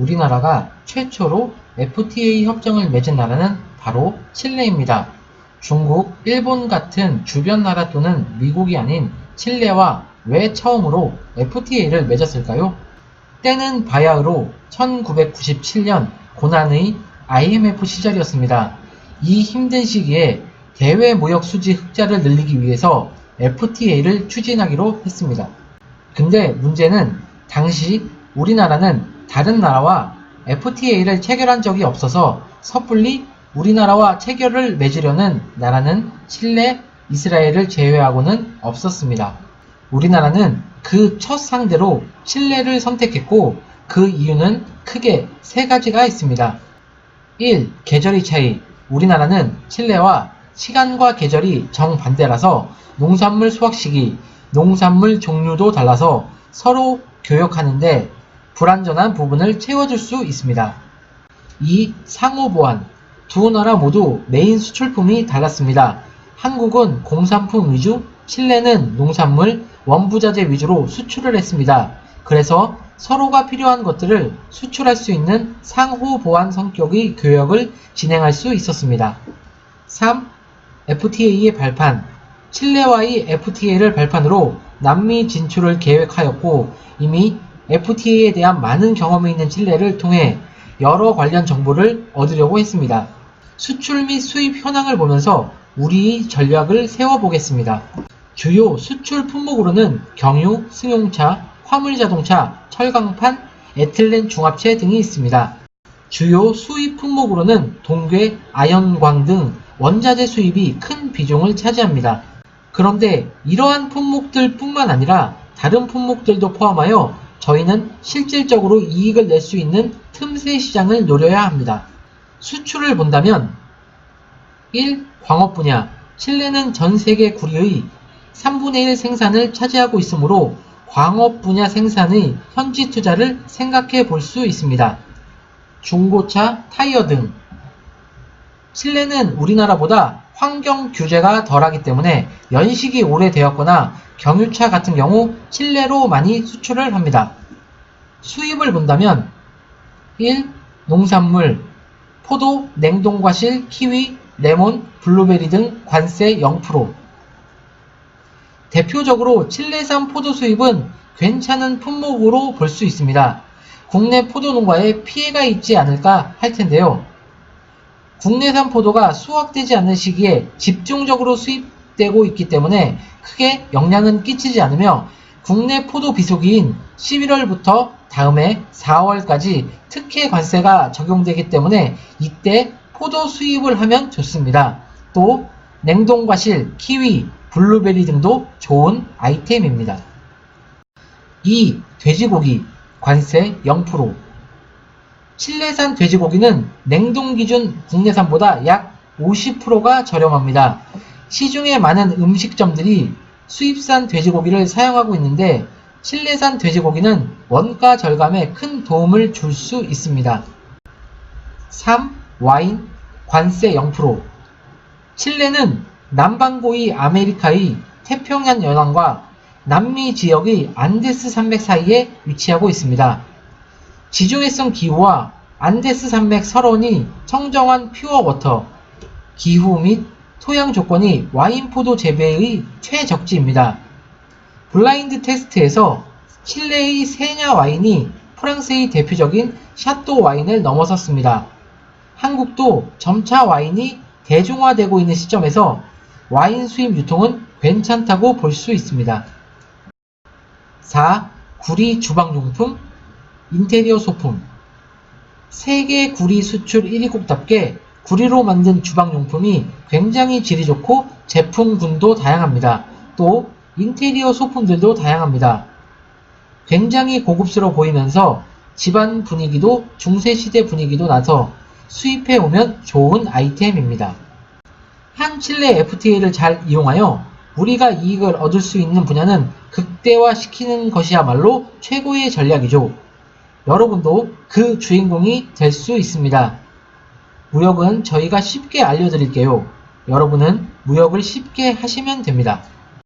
우리나라가 최초로 FTA 협정을 맺은 나라는 바로 칠레입니다. 중국, 일본 같은 주변 나라 또는 미국이 아닌 칠레와 왜 처음으로 FTA를 맺었을까요? 때는 바야흐로 1997년 고난의 IMF 시절이었습니다. 이 힘든 시기에 대외 무역 수지 흑자를 늘리기 위해서 FTA를 추진하기로 했습니다. 근데 문제는 당시 우리나라는 다른 나라와 FTA를 체결한 적이 없어서 섣불리 우리나라와 체결을 맺으려는 나라는 칠레, 이스라엘을 제외하고는 없었습니다. 우리나라는 그 첫 상대로 칠레를 선택했고 그 이유는 크게 세 가지가 있습니다. 1. 계절의 차이. 우리나라는 칠레와 시간과 계절이 정반대라서 농산물 수확 시기, 농산물 종류도 달라서 서로 교역하는데 불완전한 부분을 채워줄 수 있습니다. 2. 상호 보완. 두 나라 모두 메인 수출품이 달랐습니다. 한국은 공산품 위주, 칠레는 농산물, 원부자재 위주로 수출을 했습니다. 그래서 서로가 필요한 것들을 수출할 수 있는 상호 보완 성격의 교역을 진행할 수 있었습니다. 3. FTA의 발판. 칠레와의 FTA를 발판으로 남미 진출을 계획하였고 이미 FTA에 대한 많은 경험이 있는 칠레를 통해 여러 관련 정보를 얻으려고 했습니다. 수출 및 수입 현황을 보면서 우리의 전략을 세워보겠습니다. 주요 수출 품목으로는 경유, 승용차, 화물자동차, 철강판, 에틸렌 중합체 등이 있습니다. 주요 수입 품목으로는 동괴, 아연광 등 원자재 수입이 큰 비중을 차지합니다. 그런데 이러한 품목들 뿐만 아니라 다른 품목들도 포함하여 저희는 실질적으로 이익을 낼 수 있는 틈새 시장을 노려야 합니다. 수출을 본다면 1. 광업 분야 칠레는 전 세계 구리의 3분의 1 생산을 차지하고 있으므로 광업 분야 생산의 현지 투자를 생각해 볼 수 있습니다. 중고차, 타이어 등 칠레는 우리나라보다 환경 규제가 덜하기 때문에 연식이 오래되었거나 경유차 같은 경우 칠레로 많이 수출을 합니다. 수입을 본다면 1. 농산물 포도, 냉동과실, 키위, 레몬, 블루베리 등 관세 0% 대표적으로 칠레산 포도 수입은 괜찮은 품목으로 볼 수 있습니다. 국내 포도 농가에 피해가 있지 않을까 할 텐데요. 국내산 포도가 수확되지 않는 시기에 집중적으로 수입되고 있기 때문에 크게 영향은 끼치지 않으며 국내 포도 비수기인 11월부터 다음해 4월까지 특혜 관세가 적용되기 때문에 이때 포도 수입을 하면 좋습니다. 또 냉동 과실, 키위, 블루베리 등도 좋은 아이템입니다. 2. 돼지고기 관세 0% 칠레산 돼지고기는 냉동 기준 국내산보다 약 50%가 저렴합니다. 시중에 많은 음식점들이 수입산 돼지고기를 사용하고 있는데 칠레산 돼지고기는 원가 절감에 큰 도움을 줄 수 있습니다. 3. 와인 관세 0% 칠레는 남반고이 아메리카의 태평양 연안과 남미 지역의 안데스 산맥 사이에 위치하고 있습니다. 지중해성 기후와 안데스 산맥 설원이 청정한 퓨어워터, 기후 및 토양 조건이 와인 포도 재배의 최적지입니다. 블라인드 테스트에서 칠레의 세냐 와인이 프랑스의 대표적인 샤또 와인을 넘어섰습니다. 한국도 점차 와인이 대중화되고 있는 시점에서 와인 수입 유통은 괜찮다고 볼 수 있습니다. 4. 구리 주방용품, 인테리어 소품 세계 구리 수출 1위국답게 구리로 만든 주방용품이 굉장히 질이 좋고 제품군도 다양합니다. 또 인테리어 소품들도 다양합니다. 굉장히 고급스러워 보이면서 집안 분위기도 중세시대 분위기도 나서 수입해 오면 좋은 아이템입니다. 한 칠레 FTA를 잘 이용하여 우리가 이익을 얻을 수 있는 분야는 극대화시키는 것이야말로 최고의 전략이죠. 여러분도 그 주인공이 될 수 있습니다. 무역은 저희가 쉽게 알려드릴게요. 여러분은 무역을 쉽게 하시면 됩니다.